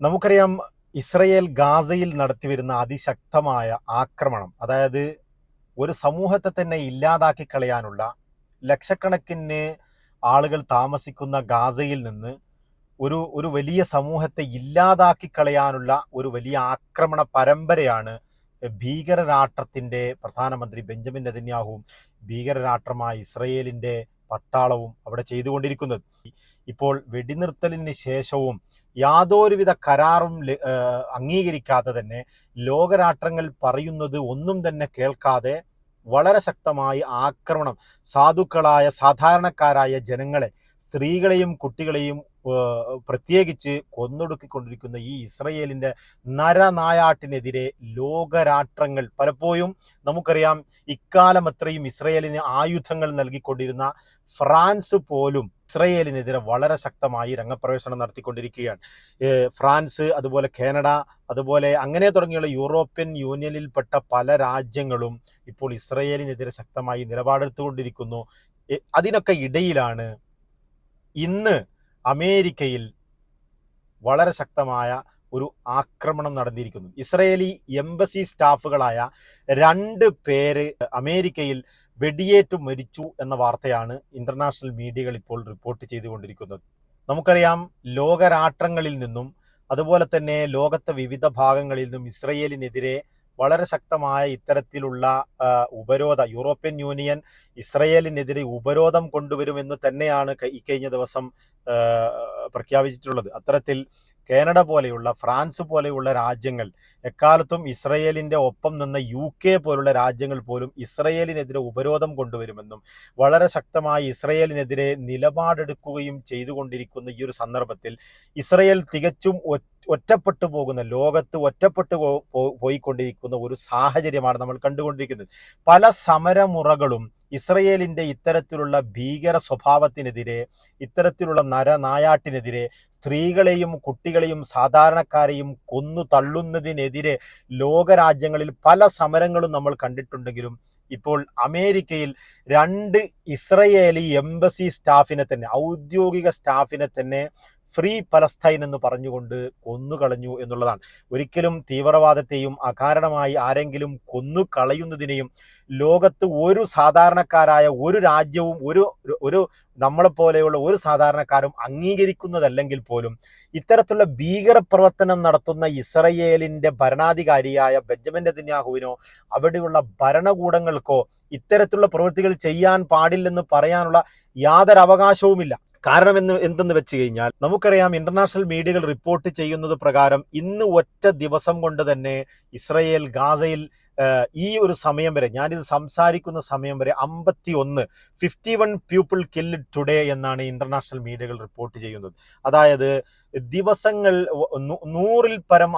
നമുക്കറിയാം ഇസ്രയേൽ ഗാസയിൽ നടത്തിവരുന്ന അതിശക്തമായ ആക്രമണം അതായത് ഒരു സമൂഹത്തെ തന്നെ ഇല്ലാതാക്കി കളയാനുള്ള ലക്ഷക്കണക്കിന് ആളുകൾ താമസിക്കുന്ന ഗാസയിൽ നിന്ന് ഒരു ഒരു വലിയ സമൂഹത്തെ ഇല്ലാതാക്കി കളയാനുള്ള ഒരു വലിയ ആക്രമണ പരമ്പരയാണ് ഭീകരരാഷ്ട്രത്തിന്റെ പ്രധാനമന്ത്രി ബെഞ്ചമിൻ നെതന്യാഹുവും ഭീകരരാഷ്ട്രമായ ഇസ്രയേലിന്റെ പട്ടാളവും അവിടെ ചെയ്തുകൊണ്ടിരിക്കുന്നത്. ഇപ്പോൾ വെടിനിർത്തലിന് ശേഷവും യാതൊരുവിധ കരാറും അംഗീകരിക്കാതെ തന്നെ ലോകരാഷ്ട്രങ്ങൾ പറയുന്നത് ഒന്നും തന്നെ കേൾക്കാതെ വളരെ ശക്തമായി ആക്രമണം. സാധുക്കളായ സാധാരണക്കാരായ ജനങ്ങളെ സ്ത്രീകളെയും കുട്ടികളെയും പ്രത്യേകിച്ച് കൊന്നൊടുക്കിക്കൊണ്ടിരിക്കുന്ന ഈ ഇസ്രയേലിന്റെ നരനായാട്ടിനെതിരെ ലോകരാഷ്ട്രങ്ങൾ പലപ്പോഴും നമുക്കറിയാം ഇക്കാലം അത്രയും ഇസ്രയേലിന് ആയുധങ്ങൾ നൽകിക്കൊണ്ടിരുന്ന ഫ്രാൻസ് പോലും ഇസ്രയേലിനെതിരെ വളരെ ശക്തമായി രംഗപ്രവേശനം നടത്തിക്കൊണ്ടിരിക്കുകയാണ്. ഫ്രാൻസ് അതുപോലെ കാനഡ അതുപോലെ അങ്ങനെ തുടങ്ങിയുള്ള യൂറോപ്യൻ യൂണിയനിൽപ്പെട്ട പല രാജ്യങ്ങളും ഇപ്പോൾ ഇസ്രയേലിനെതിരെ ശക്തമായി നിലപാടെടുത്തുകൊണ്ടിരിക്കുന്നു. അതിനൊക്കെ ഇടയിലാണ് ഇന്ന് അമേരിക്കയിൽ വളരെ ശക്തമായ ഒരു ആക്രമണം നടന്നിരിക്കുന്നു. ഇസ്രയേലി എംബസി സ്റ്റാഫുകളായ രണ്ട് പേര് അമേരിക്കയിൽ വെടിയേറ്റ് മരിച്ചു എന്ന വാർത്തയാണ് ഇന്റർനാഷണൽ മീഡിയകൾ ഇപ്പോൾ റിപ്പോർട്ട് ചെയ്തുകൊണ്ടിരിക്കുന്നത്. നമുക്കറിയാം ലോകരാഷ്ട്രങ്ങളിൽ നിന്നും അതുപോലെ തന്നെ ലോകത്തെ വിവിധ ഭാഗങ്ങളിൽ നിന്നും ഇസ്രയേലിനെതിരെ വളരെ ശക്തമായ ഇത്തരത്തിലുള്ള ഉപരോധ യൂറോപ്യൻ യൂണിയൻ ഇസ്രയേലിനെതിരെ ഉപരോധം കൊണ്ടുവരുമെന്ന് തന്നെയാണ് ഇക്കഴിഞ്ഞ ദിവസം പ്രഖ്യാപിച്ചിട്ടുള്ളത്. അത്തരത്തിൽ കാനഡ പോലെയുള്ള ഫ്രാൻസ് പോലെയുള്ള രാജ്യങ്ങൾ എക്കാലത്തും ഇസ്രയേലിന്റെ ഒപ്പം നിന്ന യു കെ പോലുള്ള രാജ്യങ്ങൾ പോലും ഇസ്രയേലിനെതിരെ ഉപരോധം കൊണ്ടുവരുമെന്നും വളരെ ശക്തമായി ഇസ്രയേലിനെതിരെ നിലപാടെടുക്കുകയും ചെയ്തുകൊണ്ടിരിക്കുന്ന ഈ ഒരു സന്ദർഭത്തിൽ ഇസ്രയേൽ തികച്ചും ഒ- ഒറ്റപ്പെട്ടു പോകുന്ന ലോകത്ത് ഒറ്റപ്പെട്ടു പോയിക്കൊണ്ടിരിക്കുന്ന ഒരു സാഹചര്യമാണ് നമ്മൾ കണ്ടുകൊണ്ടിരിക്കുന്നത്. പല സമരമുറകളും ഇസ്രയേലിന്റെ ഇത്തരത്തിലുള്ള ഭീകര സ്വഭാവത്തിനെതിരെ ഇത്തരത്തിലുള്ള നരനായാട്ടിനെതിരെ സ്ത്രീകളെയും കുട്ടികളെയും സാധാരണക്കാരെയും കൊന്നു തള്ളുന്നതിനെതിരെ ലോകരാജ്യങ്ങളിൽ പല സമരങ്ങളും നമ്മൾ കണ്ടിട്ടുണ്ടെങ്കിലും ഇപ്പോൾ അമേരിക്കയിൽ രണ്ട് ഇസ്രയേലി എംബസി സ്റ്റാഫിനെ തന്നെ ഔദ്യോഗിക സ്റ്റാഫിനെ തന്നെ ഫ്രീ പലസ്തൈൻ എന്ന് പറഞ്ഞുകൊണ്ട് കൊന്നുകളഞ്ഞു എന്നുള്ളതാണ്. ഒരിക്കലും തീവ്രവാദത്തെയും അകാരണമായി ആരെങ്കിലും കൊന്നു കളയുന്നതിനെയും ലോകത്ത് ഒരു സാധാരണക്കാരായ ഒരു രാജ്യവും ഒരു ഒരു നമ്മളെപ്പോലെയുള്ള ഒരു സാധാരണക്കാരും അംഗീകരിക്കുന്നതല്ലെങ്കിൽ പോലും ഇത്തരത്തിലുള്ള ഭീകരപ്രവർത്തനം നടത്തുന്ന ഇസ്രയേലിന്റെ ഭരണാധികാരിയായ ബെഞ്ചമിൻ നെതന്യാഹുവിനോ അവിടെയുള്ള ഭരണകൂടങ്ങൾക്കോ ഇത്തരത്തിലുള്ള പ്രവൃത്തികൾ ചെയ്യാൻ പാടില്ലെന്ന് പറയാനുള്ള യാതൊരു അവകാശവുമില്ല കാരണം എന്ന് എന്തെന്ന് വെച്ച് കഴിഞ്ഞാൽ നമുക്കറിയാം ഇന്റർനാഷണൽ മീഡിയകൾ റിപ്പോർട്ട് ചെയ്യുന്നത് പ്രകാരം ഇന്ന് ഒറ്റ ദിവസം കൊണ്ട് തന്നെ ഇസ്രയേൽ ഗാസയിൽ ഈ ഒരു സമയം വരെ ഞാനിത് സംസാരിക്കുന്ന സമയം വരെ അമ്പത്തി ഒന്ന് fifty one people killed today എന്നാണ് ഇന്റർനാഷണൽ മീഡിയകൾ റിപ്പോർട്ട് ചെയ്യുന്നത്. അതായത് ദിവസങ്ങൾ നൂറിൽ പരം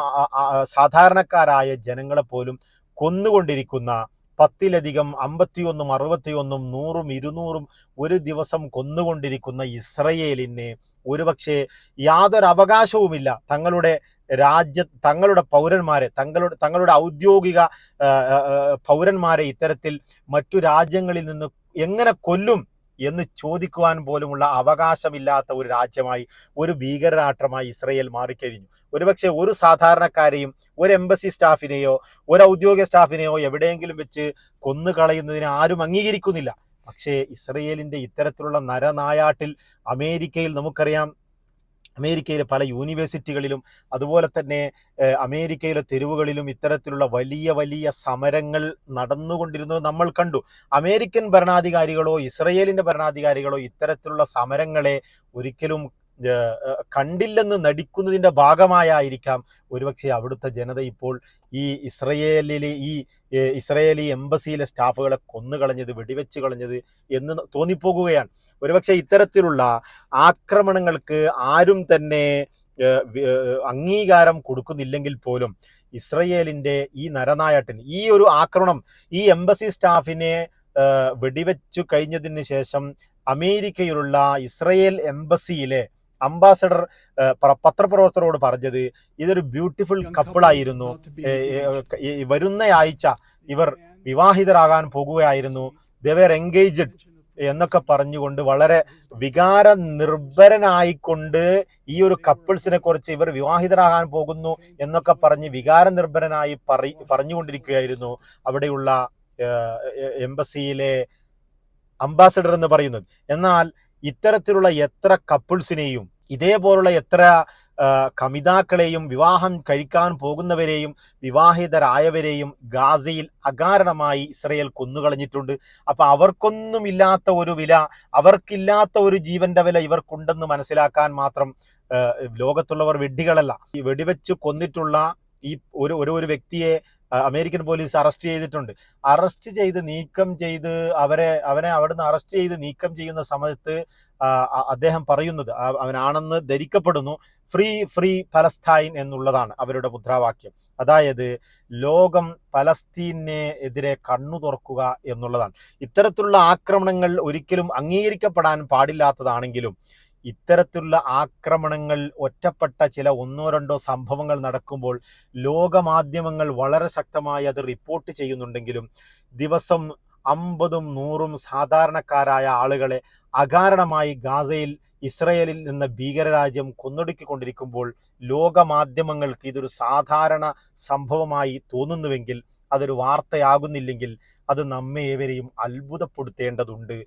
സാധാരണക്കാരായ ജനങ്ങളെ പോലും കൊന്നുകൊണ്ടിരിക്കുന്ന പത്തിലധികം അമ്പത്തിയൊന്നും അറുപത്തിയൊന്നും നൂറും ഇരുന്നൂറും ഒരു ദിവസം കൊന്നുകൊണ്ടിരിക്കുന്ന ഇസ്രയേലിന് ഒരുപക്ഷെ യാതൊരു അവകാശവുമില്ല. തങ്ങളുടെ രാജ്യ തങ്ങളുടെ പൗരന്മാരെ തങ്ങളുടെ തങ്ങളുടെ ഔദ്യോഗിക പൗരന്മാരെ ഇത്തരത്തിൽ മറ്റു രാജ്യങ്ങളിൽ നിന്ന് എങ്ങനെ കൊല്ലും എന്ന് ചോദിക്കുവാൻ പോലുമുള്ള അവകാശമില്ലാത്ത ഒരു രാജ്യമായി ഒരു ഭീകരരാഷ്ട്രമായി ഇസ്രയേൽ മാറിക്കഴിഞ്ഞു. ഒരുപക്ഷെ ഒരു സാധാരണക്കാരെയും ഒരു എംബസി സ്റ്റാഫിനെയോ ഒരു ഔദ്യോഗിക സ്റ്റാഫിനെയോ എവിടെയെങ്കിലും വെച്ച് കൊന്നുകളയുന്നതിന് ആരും അംഗീകരിക്കുന്നില്ല. പക്ഷേ ഇസ്രയേലിന്റെ ഇത്തരത്തിലുള്ള നരനായാട്ടിൽ അമേരിക്കയിൽ നമുക്കറിയാം അമേരിക്കയിലെ പല യൂണിവേഴ്സിറ്റികളിലും അതുപോലെ തന്നെ അമേരിക്കയിലെ തെരുവുകളിലും ഇത്തരത്തിലുള്ള വലിയ വലിയ സമരങ്ങൾ നടന്നുകൊണ്ടിരുന്നത് നമ്മൾ കണ്ടു. അമേരിക്കൻ ഭരണാധികാരികളോ ഇസ്രയേലിന്റെ ഭരണാധികാരികളോ ഇത്തരത്തിലുള്ള സമരങ്ങളെ ഒരിക്കലും കണ്ടില്ലെന്ന് നടിക്കുന്നതിന്റെ ഭാഗമായായിരിക്കാം ഒരുപക്ഷെ അവിടുത്തെ ജനത ഇപ്പോൾ ഈ ഇസ്രയേലിലെ ഈ ഇസ്രയേലി എംബസിയിലെ സ്റ്റാഫുകളെ കൊന്നുകളഞ്ഞത് വെടിവെച്ച് കളഞ്ഞത് എന്ന് തോന്നിപ്പോകുകയാണ്. ഒരുപക്ഷെ ഇത്തരത്തിലുള്ള ആക്രമണങ്ങൾക്ക് ആരും തന്നെ അംഗീകാരം കൊടുക്കുന്നില്ലെങ്കിൽ പോലും ഇസ്രയേലിന്റെ ഈ നരനായാട്ടിന് ഈ ഒരു ആക്രമണം ഈ എംബസി സ്റ്റാഫിനെ വെടിവെച്ചു കഴിഞ്ഞതിന് ശേഷം അമേരിക്കയിലുള്ള ഇസ്രയേൽ എംബസിയിലെ അംബാസഡർ പത്രപ്രവർത്തകരോട് പറഞ്ഞത് ഇതൊരു ബ്യൂട്ടിഫുൾ കപ്പിളായിരുന്നു. വരുന്ന ആഴ്ച ഇവർ വിവാഹിതരാകാൻ പോകുകയായിരുന്നു. ദവർ എൻഗേജഡ് എന്നൊക്കെ പറഞ്ഞുകൊണ്ട് വളരെ വികാര നിർഭരനായിക്കൊണ്ട് ഈ ഒരു കപ്പിൾസിനെ കുറിച്ച് ഇവർ വിവാഹിതരാകാൻ പോകുന്നു എന്നൊക്കെ പറഞ്ഞ് വികാര നിർഭരനായി പറ പറഞ്ഞുകൊണ്ടിരിക്കുകയായിരുന്നു അവിടെയുള്ള എംബസിയിലെ അംബാസഡർ എന്ന് പറയുന്നത്. എന്നാൽ ഇത്തരത്തിലുള്ള എത്ര കപ്പിൾസിനെയും ഇതേപോലുള്ള എത്ര കമിതാക്കളെയും വിവാഹം കഴിക്കാൻ പോകുന്നവരെയും വിവാഹിതരായവരെയും ഗാസയിൽ അകാരണമായി ഇസ്രയേൽ കൊന്നുകളഞ്ഞിട്ടുണ്ട്. അപ്പൊ അവർക്കൊന്നും ഇല്ലാത്ത ഒരു വില അവർക്കില്ലാത്ത ഒരു ജീവന്റെ വില ഇവർക്കുണ്ടെന്ന് മനസ്സിലാക്കാൻ മാത്രം ലോകത്തുള്ളവർ വെഡ്ഡികളല്ല ഈ വെടിവെച്ച് കൊന്നിട്ടുള്ള ഈ ഒരു ഒരു വ്യക്തിയെ അമേരിക്കൻ പോലീസ് അറസ്റ്റ് ചെയ്തിട്ടുണ്ട്. അറസ്റ്റ് ചെയ്ത് നീക്കം ചെയ്ത് അവരെ അവനെ അവിടുന്ന് അറസ്റ്റ് ചെയ്ത് നീക്കം ചെയ്യുന്ന സമയത്ത് അദ്ദേഹം പറയുന്നത് അവനാണെന്ന് ധരിക്കപ്പെടുന്നു ഫ്രീ ഫ്രീ പലസ്തീൻ എന്നുള്ളതാണ് അവരുടെ മുദ്രാവാക്യം. അതായത് ലോകം പലസ്തീനെ എതിരെ കണ്ണു തുറക്കുക എന്നുള്ളതാണ്. ഇത്തരത്തിലുള്ള ആക്രമണങ്ങൾ ഒരിക്കലും അംഗീകരിക്കപ്പെടാൻ പാടില്ലാത്തതാണെങ്കിലും ഇത്തരത്തിലുള്ള ആക്രമണങ്ങൾ ഒറ്റപ്പെട്ട ചില ഒന്നോ രണ്ടോ സംഭവങ്ങൾ നടക്കുമ്പോൾ ലോകമാധ്യമങ്ങൾ വളരെ ശക്തമായി അത് റിപ്പോർട്ട് ചെയ്യുന്നുണ്ടെങ്കിലും ദിവസം അമ്പതും നൂറും സാധാരണക്കാരായ ആളുകളെ അകാരണമായി ഗാസയിൽ ഇസ്രയേലിൽ നിന്ന് ഭീകരരാജ്യം കൊന്നൊടുക്കിക്കൊണ്ടിരിക്കുമ്പോൾ ലോകമാധ്യമങ്ങൾക്ക് ഇതൊരു സാധാരണ സംഭവമായി തോന്നുന്നുവെങ്കിൽ അതൊരു വാർത്തയാകുന്നില്ലെങ്കിൽ അത് നമ്മെ ഏവരെയും അത്ഭുതപ്പെടുത്തേണ്ടതുണ്ട്.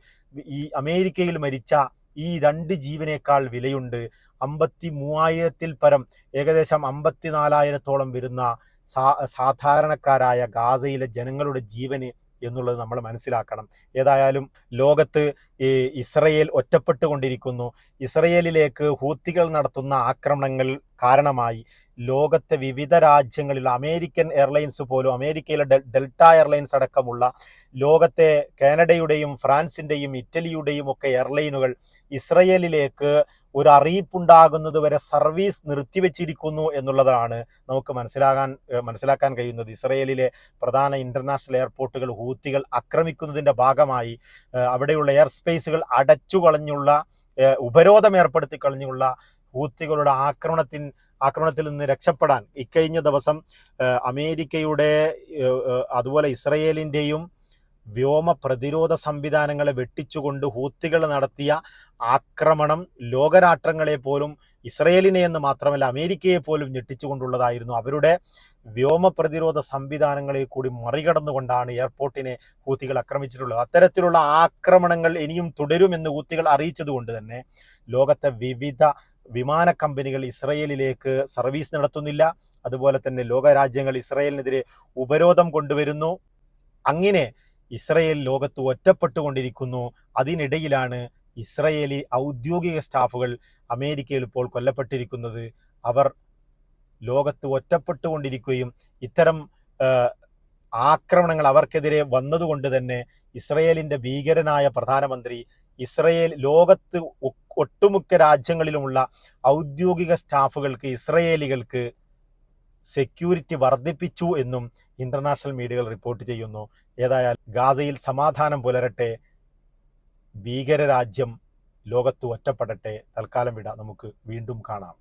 ഈ അമേരിക്കയിൽ മരിച്ച ഈ രണ്ട് ജീവനേക്കാൾ വിലയുണ്ട്. അമ്പത്തി മൂവായിരത്തിൽ പരം ഏകദേശം അമ്പത്തിനാലായിരത്തോളം വരുന്ന സാധാരണക്കാരായ ഗാസയിലെ ജനങ്ങളുടെ ജീവന് എന്നുള്ളത് നമ്മൾ മനസ്സിലാക്കണം. ഏതായാലും ലോകത്ത് ഈ ഇസ്രയേൽ ഒറ്റപ്പെട്ടുകൊണ്ടിരിക്കുന്നു. ഇസ്രയേലിലേക്ക് ഹൂത്തികൾ നടത്തുന്ന ആക്രമണങ്ങൾ കാരണമായി ലോകത്തെ വിവിധ രാജ്യങ്ങളിൽ അമേരിക്കൻ എയർലൈൻസ് പോലും അമേരിക്കയിലെ ഡെൽറ്റ എയർലൈൻസ് അടക്കമുള്ള ലോകത്തെ കാനഡയുടെയും ഫ്രാൻസിന്റെയും ഇറ്റലിയുടെയും ഒക്കെ എയർലൈനുകൾ ഇസ്രയേലിലേക്ക് ഒരു അറിയിപ്പുണ്ടാകുന്നത് വരെ സർവീസ് നിർത്തിവെച്ചിരിക്കുന്നു എന്നുള്ളതാണ് നമുക്ക് മനസ്സിലാകാൻ മനസ്സിലാക്കാൻ കഴിയുന്നത്. ഇസ്രയേലിലെ പ്രധാന ഇന്റർനാഷണൽ എയർപോർട്ടുകൾ ഹൂത്തികൾ ആക്രമിക്കുന്നതിന്റെ ഭാഗമായി അവിടെയുള്ള എയർ സ്പേസുകൾ അടച്ചു കളഞ്ഞുള്ള ഉപരോധം ഏർപ്പെടുത്തി കളഞ്ഞുള്ള ഹൂത്തികളുടെ ആക്രമണത്തിൻ ആക്രമണത്തിൽ നിന്ന് രക്ഷപ്പെടാൻ ഇക്കഴിഞ്ഞ ദിവസം അമേരിക്കയുടെ അതുപോലെ ഇസ്രയേലിന്റെയും വ്യോമ പ്രതിരോധ സംവിധാനങ്ങളെ വെട്ടിച്ചുകൊണ്ട് ഹൂത്തികൾ നടത്തിയ ആക്രമണം ലോകരാഷ്ട്രങ്ങളെ പോലും ഇസ്രയേലിനെ എന്ന് മാത്രമല്ല അമേരിക്കയെ പോലും ഞെട്ടിച്ചുകൊണ്ടുള്ളതായിരുന്നു. അവരുടെ വ്യോമ പ്രതിരോധ സംവിധാനങ്ങളെ കൂടി മറികടന്നുകൊണ്ടാണ് എയർപോർട്ടിനെ ഹൂത്തികൾ ആക്രമിച്ചിട്ടുള്ളത്. അത്തരത്തിലുള്ള ആക്രമണങ്ങൾ ഇനിയും തുടരുമെന്ന് ഹൂത്തികൾ അറിയിച്ചതുകൊണ്ട് തന്നെ ലോകത്തെ വിവിധ വിമാന കമ്പനികൾ ഇസ്രയേലിലേക്ക് സർവീസ് നടത്തുന്നില്ല. അതുപോലെ തന്നെ ലോകരാജ്യങ്ങൾ ഇസ്രയേലിനെതിരെ ഉപരോധം കൊണ്ടുവരുന്നു. അങ്ങനെ ഇസ്രയേൽ ലോകത്ത് ഒറ്റപ്പെട്ടുകൊണ്ടിരിക്കുന്നു. അതിനിടയിലാണ് ഇസ്രയേലി ഔദ്യോഗിക സ്റ്റാഫുകൾ അമേരിക്കയിൽ ഇപ്പോൾ കൊല്ലപ്പെട്ടിരിക്കുന്നത്. അവർ ലോകത്ത് ഒറ്റപ്പെട്ടുകൊണ്ടിരിക്കുകയും ഇത്തരം ആക്രമണങ്ങൾ അവർക്കെതിരെ വന്നതുകൊണ്ട് തന്നെ ഇസ്രയേലിന്റെ ഭീകരനായ പ്രധാനമന്ത്രി ഇസ്രയേൽ ലോകത്ത് ഒട്ടുമുക്ക രാജ്യങ്ങളിലുമുള്ള ഔദ്യോഗിക സ്റ്റാഫുകൾക്ക് ഇസ്രയേലികൾക്ക് സെക്യൂരിറ്റി വർദ്ധിപ്പിച്ചു എന്നും ഇന്റർനാഷണൽ മീഡിയകൾ റിപ്പോർട്ട് ചെയ്യുന്നു. ഏതായാലും ഗാസയിൽ സമാധാനം പുലരട്ടെ ഭീകരരാജ്യം ലോകത്ത് ഒറ്റപ്പെടട്ടെ. തൽക്കാലം വിട. നമുക്ക് വീണ്ടും കാണാം.